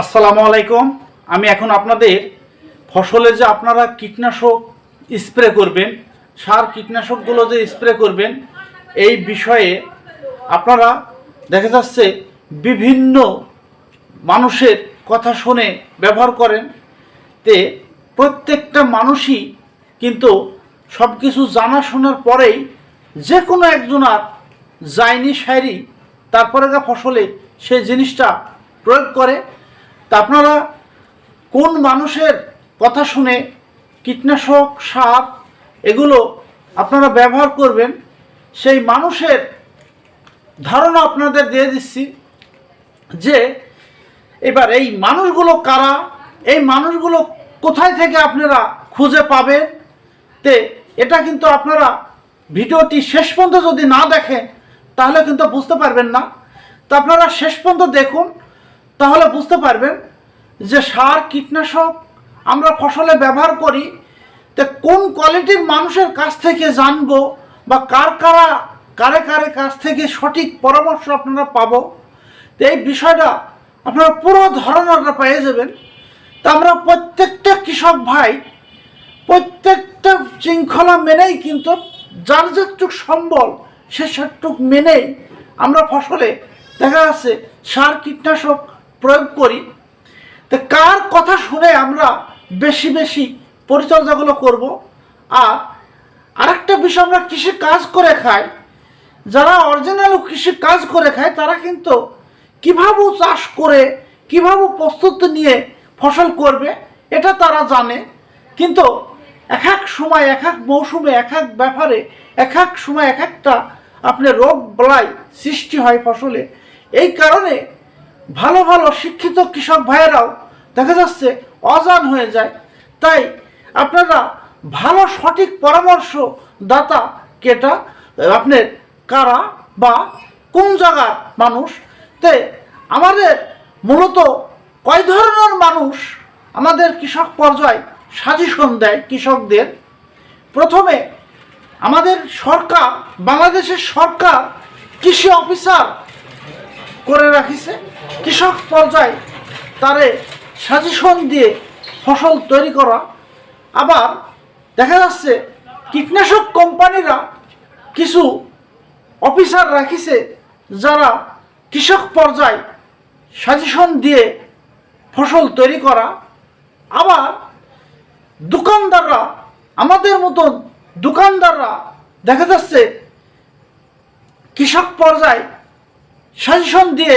আসসালামু আলাইকুম। আমি এখন আপনাদের ফসলে যে আপনারা কীটনাশক স্প্রে করবেন, সার কীটনাশকগুলো যে স্প্রে করবেন, এই বিষয়ে আপনারা দেখা যাচ্ছে বিভিন্ন মানুষের কথা শুনে ব্যবহার করেন। তে প্রত্যেকটা মানুষই কিন্তু সব কিছু জানা শোনার পরেই যে কোনো একজনার যায়নি সাইরি তারপরে ফসলে সেই জিনিসটা প্রয়োগ করে। তা আপনারা কোন মানুষের কথা শুনে কীটনাশক সার এগুলো আপনারা ব্যবহার করবেন? সেই মানুষের ধারণা আপনাদের দিয়ে দিচ্ছি যে এবার এই মানুষগুলো কারা? এই মানুষগুলো কোথায় থেকে আপনারা খুঁজে পাবেন? তে এটা কিন্তু আপনারা ভিডিওটি শেষ পর্যন্ত যদি না দেখেন, তাহলে কিন্তু বুঝতে পারবেন না। তো আপনারা শেষ পর্যন্ত দেখুন। তাহলে বুঝতে পারবেন যে সার, কীটনাশক আমরা ফসলে ব্যবহার করি, তো কোন কোয়ালিটির মানুষের কাছ থেকে জানব বা কার কারা, কারে কারে কাছ থেকে সঠিক পরামর্শ আপনারা পাবো? তো এই বিষয়টা আপনারা পুরো ধারণাটা পেয়ে যাবেন। তা আমরা প্রত্যেকটা কৃষক ভাই প্রত্যেকটা শৃঙ্খলা মেনেই কিন্তু যার যেটুক সম্বল, সে সেটুক মেনেই আমরা ফসলে দেখা যাচ্ছে সার, কীটনাশক প্রয়োগ করি, তো কার কথা শুনে আমরা বেশি বেশি পরিচর্যাগুলো করব? আর আরেকটা বিষয় আমরা কৃষি কাজ করে খাই, যারা অরিজিনাল কৃষি কাজ করে খায়, তারা কিন্তু কীভাবে চাষ করে, কীভাবে প্রস্তুতি নিয়ে ফসল করবে, এটা তারা জানে। কিন্তু এক এক সময়, এক এক মৌসুমে, এক এক ব্যাপারে, এক এক সময় এক একটা আপনার রোগ বলাই সৃষ্টি হয় ফসলে। এই কারণে ভালো ভালো শিক্ষিত কৃষক ভাইয়েরাও দেখা যাচ্ছে অজান হয়ে যায়। তাই আপনারা ভালো সঠিক পরামর্শ দাতা কেটা, আপনার কারা বা কোন জায়গার মানুষ? তে আমাদের মূলত কয় ধরনের মানুষ আমাদের কৃষক পর্যায়ে সাজেশন দেয় কৃষকদের? প্রথমে আমাদের সরকার, বাংলাদেশের সরকার কৃষি অফিসার করে রাখিছে। কৃষক পর্যায়ে তারে সাজেশন দিয়ে ফসল তৈরি করা। আবার দেখা যাচ্ছে কীটনাশক কোম্পানিরা কিছু অফিসার রাখিছে যারা কৃষক পর্যায়ে সাজেশন দিয়ে ফসল তৈরি করা। আবার দোকানদাররা, আমাদের মতন দোকানদাররা দেখা যাচ্ছে কৃষক পর্যায়ে সাজেশন দিয়ে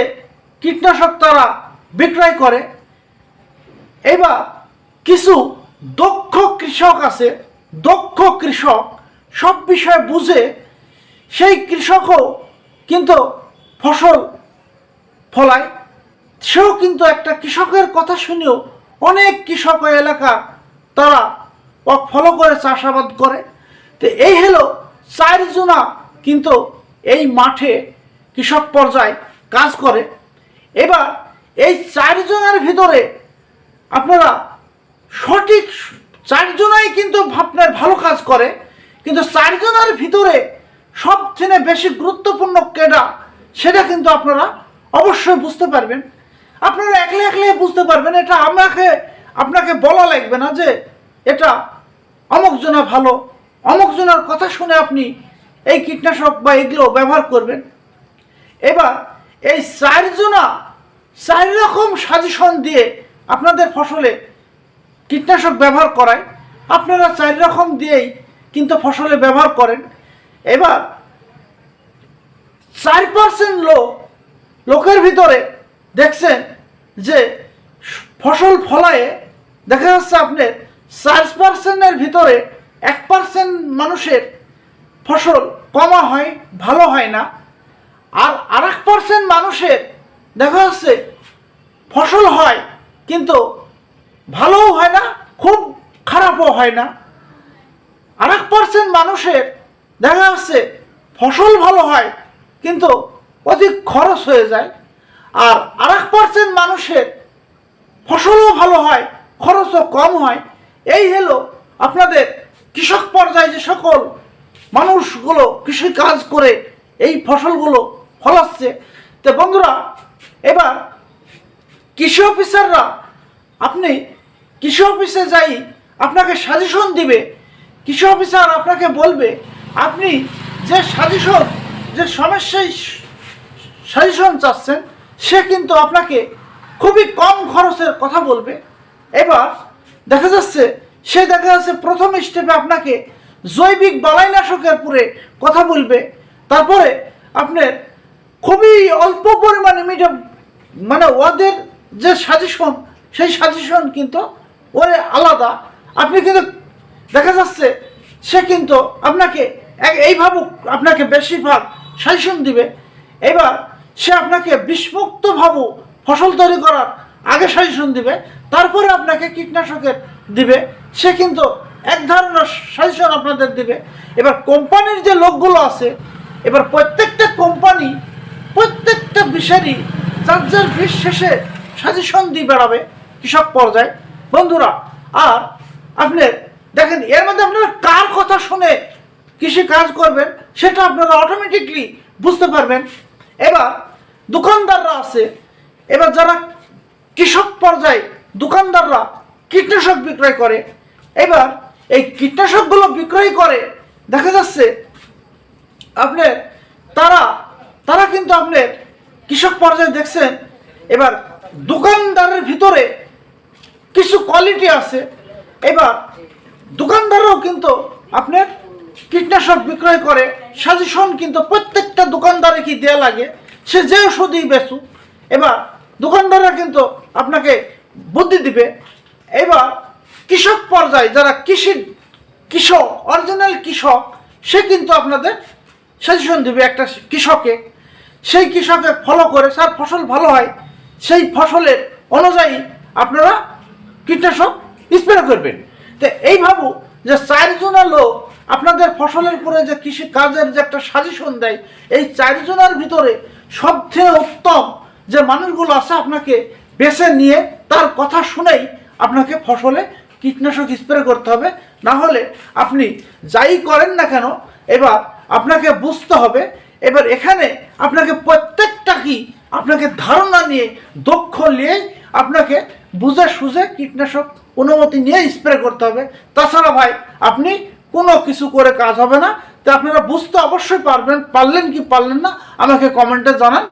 কীটনাশক তারা বিক্রয় করে। এবার কিছু দক্ষ কৃষক আছে, দক্ষ কৃষক, সব বিষয়ে বুঝে সেই কৃষকও কিন্তু ফসল ফলায়। সেও কিন্তু একটা কৃষকের কথা শুনেও অনেক কৃষক এলাকা তারা ফলো করে, চাষাবাদ করে। তো এই হলো চারজনা কিন্তু এই মাঠে কৃষক পর্যায়ে কাজ করে। এবার এই চারজনের ভিতরে আপনারা সঠিক চারজনাই কিন্তু আপনার ভালো কাজ করে। কিন্তু চারজনের ভিতরে সবথেকে বেশি গুরুত্বপূর্ণ কেডা, সেটা কিন্তু আপনারা অবশ্যই বুঝতে পারবেন। আপনারা একলে একলে বুঝতে পারবেন, এটা আমাকে, আপনাকে বলা লাগবে না যে এটা অমুক জনা ভালো, অমুক জনার কথা শুনে আপনি এই কীটনাশক বা এগুলো ব্যবহার করবেন। এবার এই চারজনা চার রকম সাজেশন দিয়ে আপনাদের ফসলে কীটনাশক ব্যবহার করায়। আপনারা চার রকম দিয়েই কিন্তু ফসলে ব্যবহার করেন। এবার চার পার্সেন্ট লোক লোকের ভিতরে দেখছেন যে ফসল ফলায়ে দেখা যাচ্ছে আপনার চার পার্সেন্টের ভিতরে এক পার্সেন্ট মানুষের ফসল কমা হয়, ভালো হয় না। আর আর এক পার্সেন্ট মানুষের, দেখা যাচ্ছে ফসল হয়, কিন্তু ভালোও হয় না, খুব খারাপও হয় না। আর এক পার্সেন্ট মানুষের, দেখা যাচ্ছে ফসল ভালো হয়, কিন্তু অধিক খরচ হয়ে যায়। আর আর এক পার্সেন্ট মানুষের ফসলও ভালো হয়, খরচও কম হয়। এই হলো আপনাদের কৃষক পর্যায়ে যে সকল মানুষগুলো কৃষি কাজ করে এই ফসলগুলো ফলাচ্ছে তো বন্ধুরা, এবার কৃষি অফিসাররা, আপনি কৃষি অফিসে যাই আপনাকে সাজেশন দিবে। কৃষি অফিসার আপনাকে বলবে, আপনি যে সাজেশন, যে সমস্যায় সাজেশন চাচ্ছেন, সে কিন্তু আপনাকে খুবই কম খরচের কথা বলবে। এবার দেখা যাচ্ছে, সে দেখা যাচ্ছে প্রথম স্টেপে আপনাকে জৈবিক বালাইনাশকের পুরে কথা বলবে। তারপরে আপনার খুবই অল্প পরিমাণে মিডিয়াম মানে ওদের যে সাজেশন সেই সাজেশন কিন্তু ওর আলাদা। আপনি কিন্তু দেখা যাচ্ছে সে কিন্তু আপনাকে এক- এই ভাবুক, আপনাকে বেশিরভাগ সাজেশন দিবে। এবার সে আপনাকে বিষমুক্ত ভাবু ফসল তৈরি করার আগে সাজেশন দিবে, তারপরে আপনাকে কীটনাশকের দিবে। সে কিন্তু এক ধরনের সাজেশন আপনাদের দিবে। এবার কোম্পানির যে লোকগুলো আছে, এবার প্রত্যেকটা কোম্পানি প্রত্যেকটা বিষয়েরই যার যার বিষ শেষে সাজেশন দিয়ে বেড়াবে কৃষক পর্যায়ে। বন্ধুরা, আর আপনি দেখেন, এর মধ্যে আপনারা কার কথা শুনে কৃষি কাজ করবেন সেটা আপনারা অটোমেটিকলি বুঝতে পারবেন। এবার দোকানদাররা আছে। এবার যারা কৃষক পর্যায়ে দোকানদাররা কীটনাশক বিক্রয় করে, এবার এই কীটনাশকগুলো বিক্রয় করে, দেখা যাচ্ছে আপনার তারা তারা কিন্তু আপনার কৃষক পর্যায়ে দেখছেন, এবার দোকানদারের ভিতরে কিছু কোয়ালিটি আছে, এবার দোকানদারও কিন্তু আপনার কীটনাশক বিক্রয় করে সাজেশন কিন্তু প্রত্যেকটা দোকানদারে কি দেয়া লাগে, সে যে ওষুধই বেচুক, এবার দোকানদাররা কিন্তু আপনাকে বুদ্ধি দিবে। এবার কৃষক পর্যায়ে যারা কৃষি, কৃষক অরিজিনাল কৃষক, সে কিন্তু আপনাদের সাজেশন দিবে একটা কৃষকে। সেই কৃষকে ফলো করে তার ফসল ভালো হয়, সেই ফসলের অনুযায়ী আপনারা কীটনাশক স্প্রে করবেন। তো এই ভাবু যে চারজনা লোক আপনাদের ফসলের উপরে যে কৃষি কাজের যে একটা সাজেশন দেয়, এই চারজনের ভিতরে সবচেয়ে উত্তম যে মানুষগুলো আছে আপনাকে বেছে নিয়ে তার কথা শুনেই আপনাকে ফসলে কীটনাশক স্প্রে করতে হবে। না হলে আপনি যাই করেন না কেন, এবার আপনাকে বুঝতে হবে এবার এখানে আপনাকে প্রত্যেকটা কি আপনাকে ধারণা নিয়ে, দক্ষ নিয়ে আপনাকে বুঝে সুঝে কীটনাশক অনুমতি নিয়ে স্প্রে করতে হবে। তাছাড়া ভাই, আপনি কোনো কিছু করে কাজ হবে না। তো আপনারা বুঝতে অবশ্যই পারবেন, পারলেন কি পারলেন না, আমাকে কমেন্টে জানান।